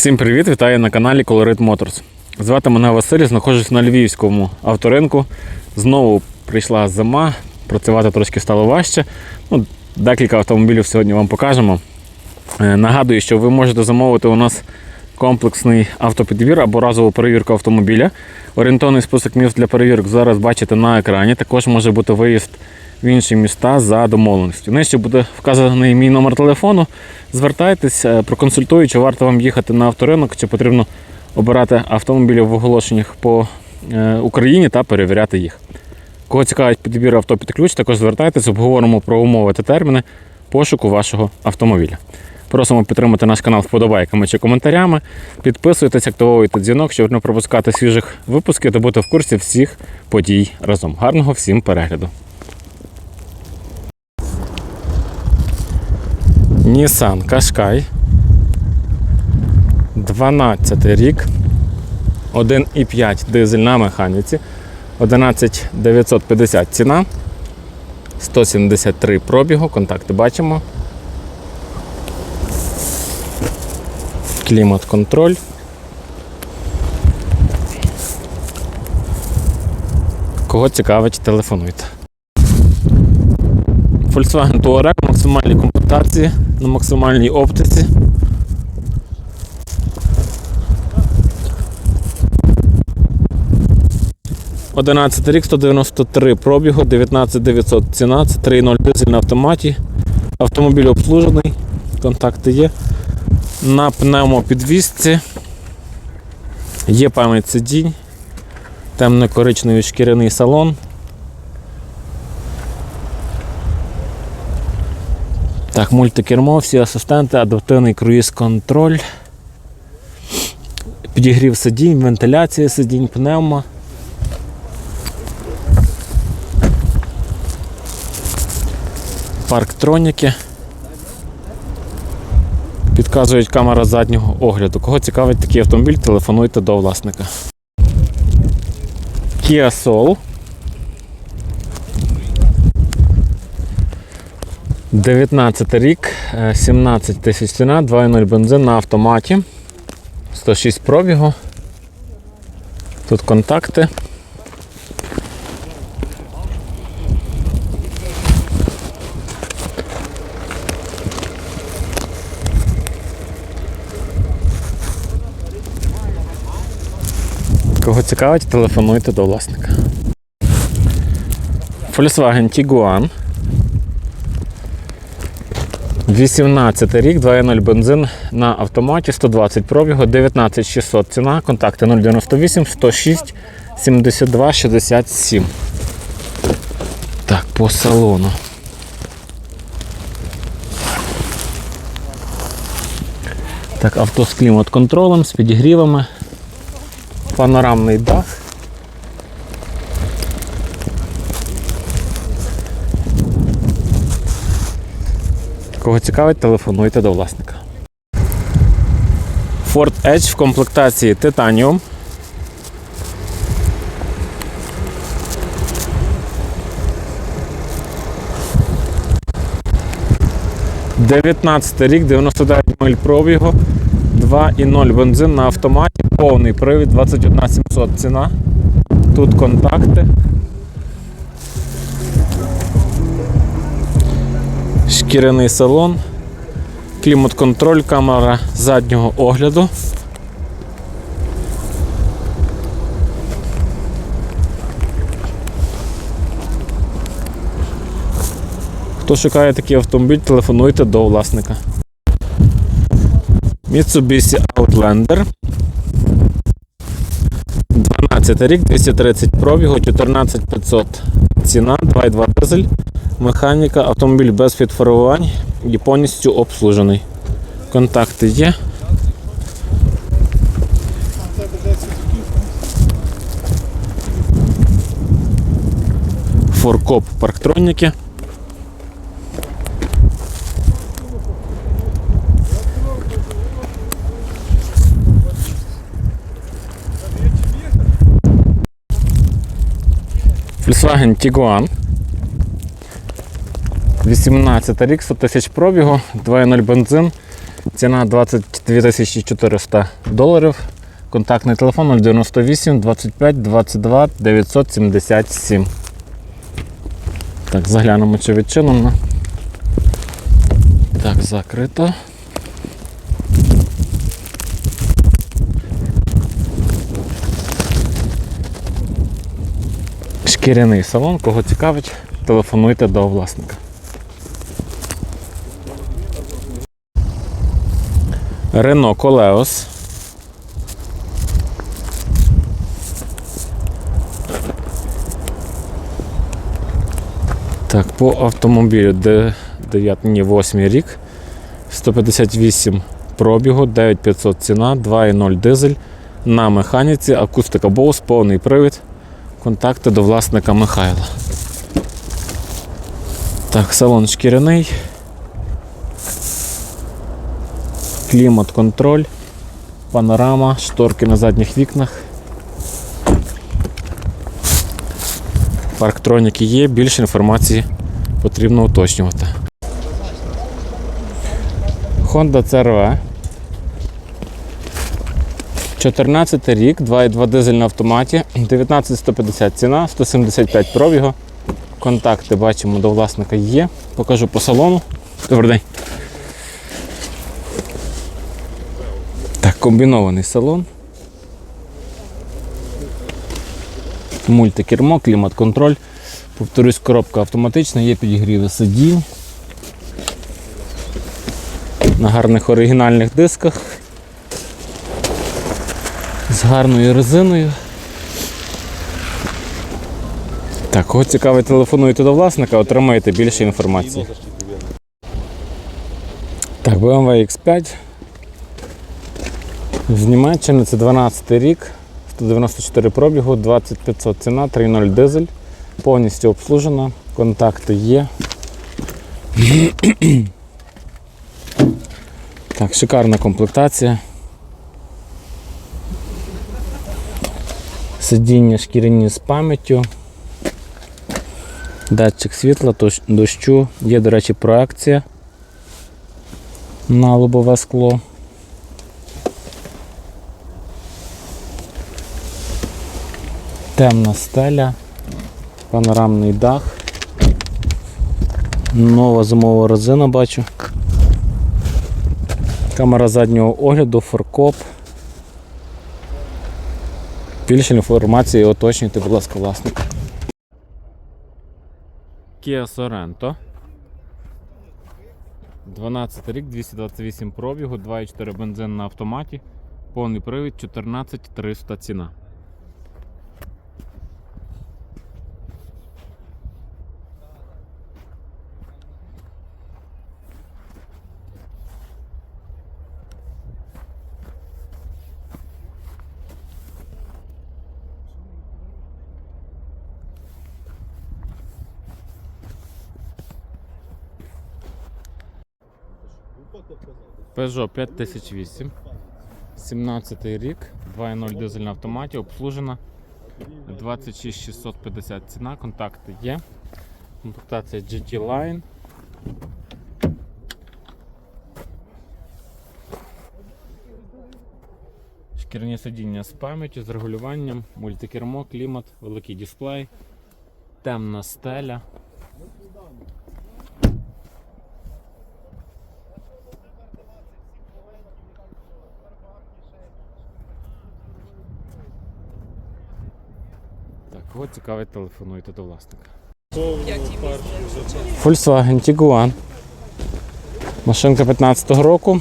Всім привіт! Вітаю на каналі Colorit Motors. Звати мене Василь, знаходжусь на львівському авторинку. Знову прийшла зима, працювати трошки стало важче. Ну, декілька автомобілів сьогодні вам покажемо. Е, Нагадую, що ви можете замовити у нас комплексний автопідбір або разову перевірку автомобіля. Орієнтовний список міст для перевірок зараз бачите на екрані. Також може бути виїзд в інші міста за домовленістю. Нижче буде вказаний мій номер телефону. Звертайтесь, е, проконсультую, чи варто вам їхати на авторинок, чи потрібно обирати автомобілі в оголошеннях по е, Україні та перевіряти їх. Кого цікавить підбір авто під ключ, також звертайтесь, обговоримо про умови та терміни пошуку вашого автомобіля. Просимо підтримати наш канал вподобайками чи коментарями. Підписуйтесь, активовуйте дзвінок, щоб не пропускати свіжих випусків та бути в курсі всіх подій разом. Гарного всім перегляду! Nissan Qashqai 12 рік 1,5 дизель на механіці 11950 ціна 173 пробігу, контакти бачимо. Клімат контроль. Кого цікавить, телефонуйте. Volkswagen Touareg в максимальній комплектації, на максимальній оптиці. Одинадцятий рік, 193 пробігу, 19900 ціна, це 3.0 дизель на автоматі. Автомобіль обслужений, контакти є. На пневмопідвісці є пам'ять сидінь, темно-коричневий шкіряний салон. Так, мультикермо, всі асистенти, адаптивний круїз-контроль. Підігрів сидінь, вентиляція сидінь, пневма. Парктроніки. Підказують камера заднього огляду. Кого цікавить такий автомобіль, телефонуйте до власника. Kia Soul. 19 рік, е, 17 тисяч ціна, 2.0 бензин на автоматі. 106 пробігу. Тут контакти. Кого цікавить, телефонуйте до власника. Volkswagen Tiguan. 18 рік, 2.0 бензин на автоматі, 120 пробігу, 19600 ціна, контакти 098 106 72 67. Так, по салону. Так, авто з клімат-контролем, з підігрівами, панорамний дах. Кого цікавить, телефонуйте до власника. Ford Edge в комплектації Titanium. Дев'ятнадцятий рік, 99 миль пробігу, 2,0 бензин на автоматі, повний привід, 21 700 ціна. Тут контакти. Шкіряний салон, клімат-контроль, камера заднього огляду. Хто шукає такий автомобіль, телефонуйте до власника. Mitsubishi Outlander. 12 рік, 230 пробігу, 14500 ціна, 2,2 дизель. Механіка, автомобіль без підфарбувань і повністю обслужений. Контакти є. Форкоп парктроніки. Volkswagen Tiguan. 18 рік, 100 тисяч пробігу, 2.0 бензин, Ціна 22 400 доларів. Контактний телефон 098 25 22 977. Так, заглянемо, чи відчинено. Так, закрито. Шкіряний салон, кого цікавить, телефонуйте до власника. Рено Колеос. Так, по автомобілю 9, ні, 8 рік, 158 пробігу, 9500 ціна, 2.0 дизель на механіці, акустика Bose, повний привід. Контакти до власника Михайла. Так, салон шкіряний. Клімат-контроль, панорама, шторки на задніх вікнах. Парктроніки є, більше інформації потрібно уточнювати. Honda CRV. 14 рік, 2,2 дизель на автоматі, 19150 ціна, 175 пробігу. Контакти бачимо до власника є. Покажу по салону. Добрий день. Комбінований салон. Мультикермо, клімат-контроль. Повторюсь, коробка автоматична, є підігріви сидінь. На гарних оригінальних дисках. З гарною резиною. Так, кого цікавить, телефонуйте до власника, отримаєте більше інформації. Так, BMW X5. З Німеччини це 12 рік, 194 пробігу, 2500 ціна, 3.0 дизель. Повністю обслужена, контакти є. Так, шикарна комплектація. Сидіння шкіряні з пам'яттю. Датчик світла, дощу. Є, до речі, проекція на лобове скло. Темна стеля, панорамний дах. Нова зимова резина бачу. Камера заднього огляду, форкоп. Більше інформації уточнюйте, будь ласка, власника. Kia Sorento. 12 рік, 228 пробігу, 2,4 бензин на автоматі, повний привід 14300 ціна. Peugeot 5008. 17 рік, 2.0 дизель на автоматі, обслужена. 26650 ціна, контакти є. Комплектація GT Line. Шкіряні сидіння з пам'яттю, з регулюванням, мультикермо, клімат, великий дисплей, темна стеля. Кого цікавить, телефонуйте до власника. Volkswagen Tiguan. Машинка 15-го року.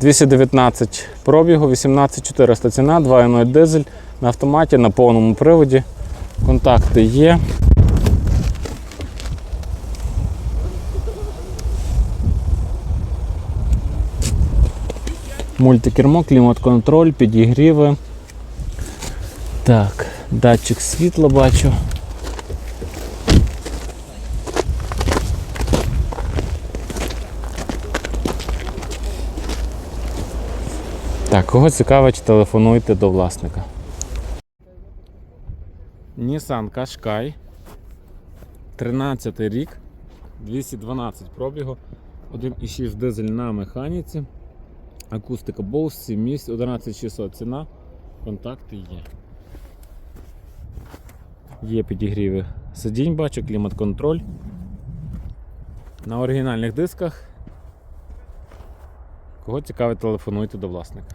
219 пробігу, 18400 ціна, 2.0 дизель на автоматі, на повному приводі. Контакти є. Мультикермо, клімат-контроль, підігріви. Так, датчик світла бачу. Так, кого цікавить, телефонуйте до власника. Nissan Qashqai. 13 рік, 212 пробігу, 1,6 дизель на механіці. Акустика Bose, 7 місць, 11600 ціна. Контакти є. Є підігріви сидінь, бачу, клімат-контроль. На оригінальних дисках. Кого цікавить, телефонуйте до власника.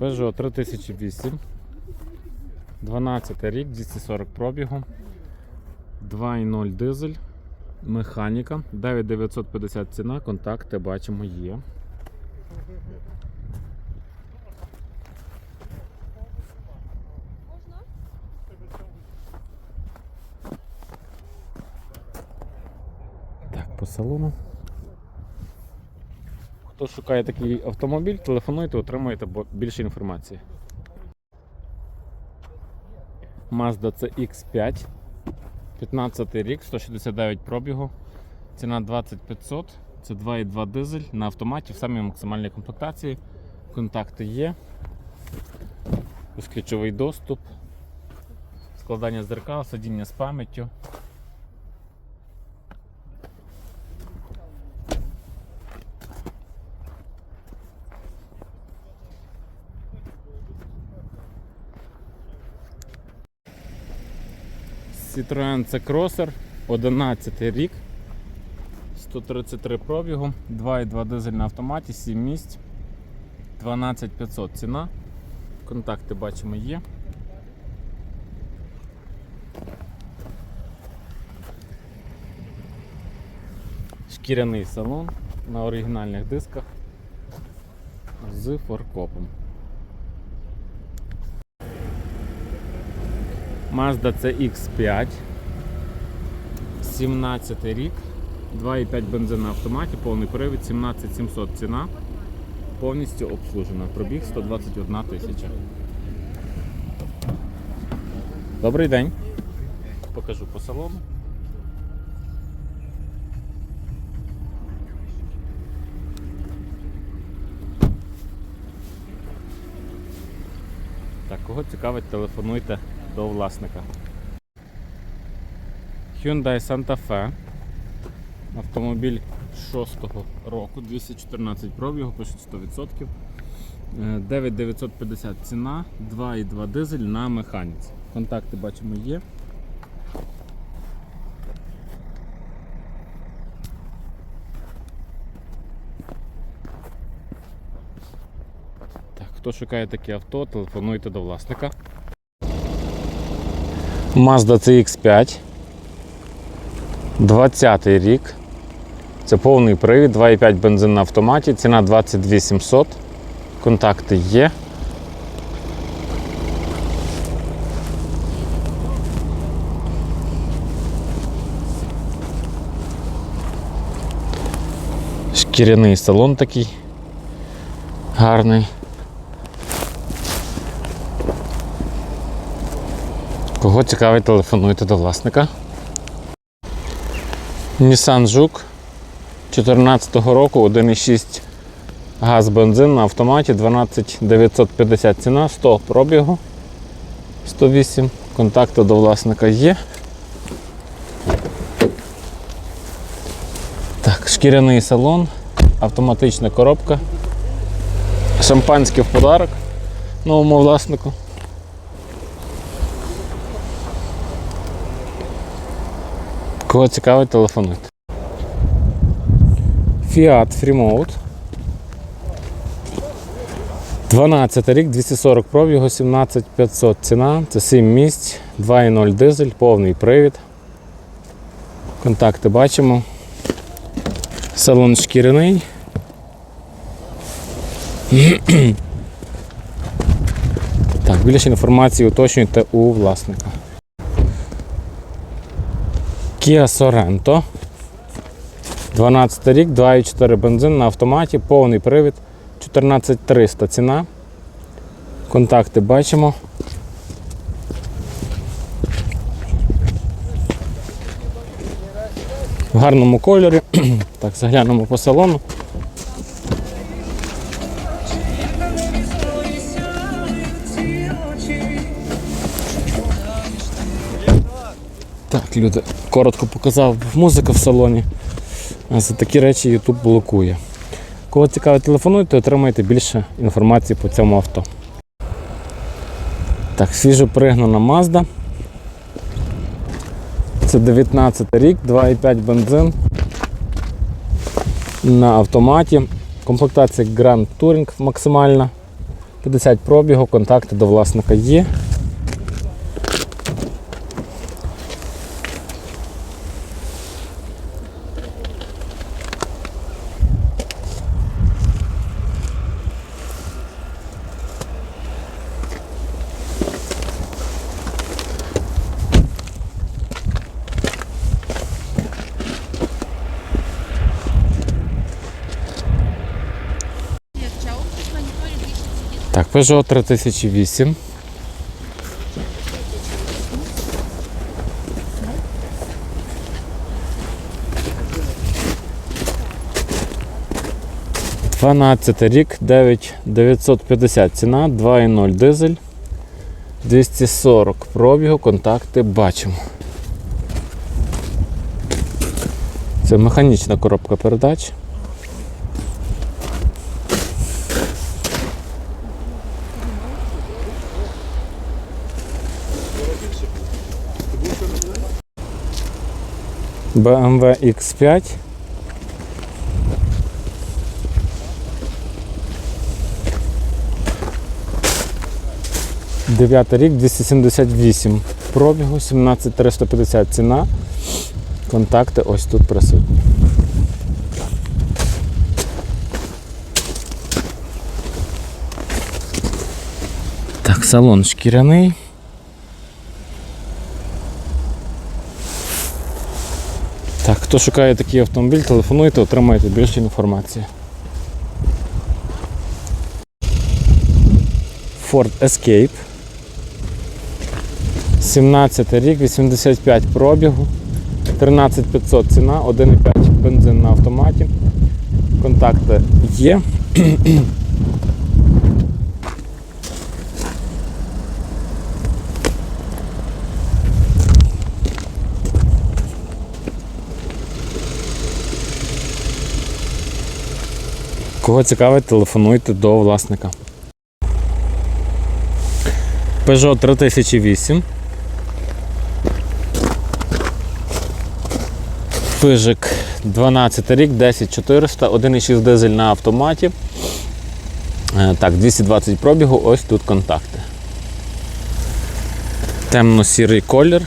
Peugeot 3008. 12 рік, 240 пробігу. 2.0 дизель. Механіка. 9950 ціна, контакти бачимо є. Так, по салону. Хто шукає такий автомобіль, телефонуйте, отримаєте більше інформації. Mazda CX5. 15 рік, 169 пробігу. Ціна 2500. Це 2,2 дизель на автоматі в самій максимальній комплектації. Контакти є. Безключовий доступ. Складання зеркал, сидіння з пам'яттю. Citroen C Crosser, 11 рік, 133 пробігу, 2,2 дизель на автоматі, 7 місць, 12500 ціна. Контакти бачимо є. Шкіряний салон на оригінальних дисках з форкопом. Mazda CX5. 17 рік. 2,5 бензин автоматі, повний привід, 17700 ціна. Повністю обслужена. Пробіг 121 тисяча. Добрий день. Покажу по салону. Так, кого цікавить, телефонуйте до власника. Hyundai Santa Fe. Автомобіль 6-го року, 214 пробігу, пишуть 100%. Е, 9950 ціна, 2,2 дизель на механіці. Контакти бачимо є. Так, хто шукає таке авто, телефонуйте до власника. Mazda CX5. 20 рік. Це повний привід, 2,5 бензин на автоматі, ціна 22 700. Контакти є. Шкіряний салон такий гарний. Кого цікавить, телефонуйте до власника. Nissan Жук 2014 року 1,6 газ бензин на автоматі 12950 ціна, 100 пробігу 108. Контакти до власника є. Так, шкіряний салон, автоматична коробка. Шампанське в подарок новому власнику. Кого цікавить, телефонуйте. Fiat Freemode. 12 рік, 240 пробігу, 17500 ціна. Це 7 місць, 2.0 дизель, повний привід. Контакти бачимо. Салон шкіряний. Так, більше інформації уточнюйте у власника. Kia Sorento. 12 рік, 2,4 бензин на автоматі, повний привід, 14300 ціна. Контакти бачимо. В гарному кольорі. Так, заглянемо по салону. Люди, коротко показав музика в салоні. За такі речі YouTube блокує. Кого цікавить, телефонуйте, отримаєте більше інформації по цьому авто. Так, свіжо пригнана Mazda. Це 19 рік, 2,5 бензин на автоматі. Комплектація Grand Touring максимальна. 50 пробігу, контакти до власника є. Peugeot 3008. Дванадцятий рік, 9950 ціна, 2,0 дизель, 240 пробігу, контакти бачимо. Це механічна коробка передач. BMW X5. Дев'ятий рік, 278 пробігу, 17350 ціна. Контакти ось тут присутні. Так, салон шкіряний. Так, хто шукає такий автомобіль, телефонуйте, отримаєте більше інформації. Ford Escape. 17 рік, 85 пробігу, 13500 ціна, 1,5 бензин на автоматі. Контакти є. Кого цікавить, телефонуйте до власника. Peugeot 3008. Пижик 12 рік, 10400, 1,6 дизель на автоматі. Е, Так, 220 пробігу, ось тут контакти. Темно-сірий колір.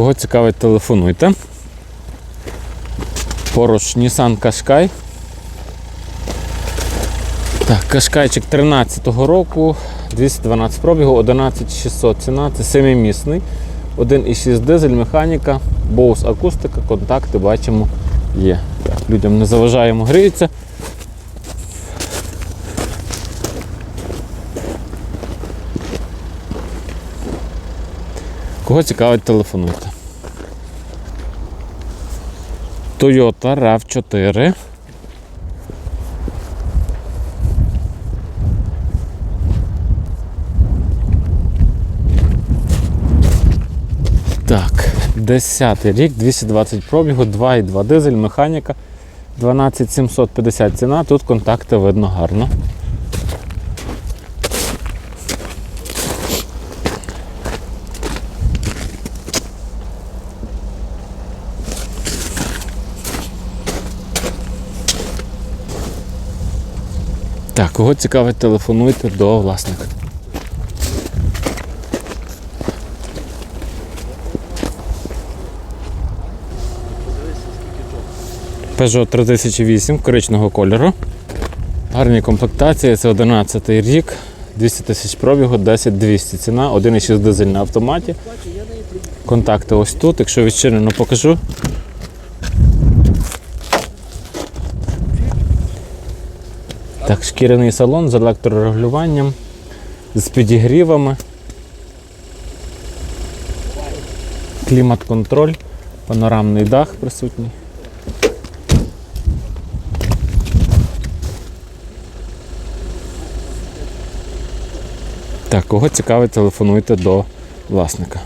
Кого цікавить, телефонуйте. Поруч Nissan Qashqai. Так, Qashqaiчик 13-го року, 212 пробігу, 11600 ціна, це семимісний. 1,6 дизель, механіка, Bose акустика, контакти бачимо є. Так, людям не заважаємо, гріються. Кого цікавить, телефонуйте. Toyota RAV4. Так, 10 рік, 220 пробігу, 2,2 дизель, механіка, 12750 ціна, тут контакти видно гарно. Кого цікавить, телефонуйте до власника. Peugeot 3008 коричневого кольору. Гарні комплектації, це 11 рік, 200 тисяч пробігу, 10-200 ціна, 1,6 дизель на автоматі. Контакти ось тут, якщо відчинено покажу. Так, шкіряний салон з електрорегулюванням, з підігрівами. Клімат-контроль, панорамний дах присутній. Так, кого цікавить, телефонуйте до власника.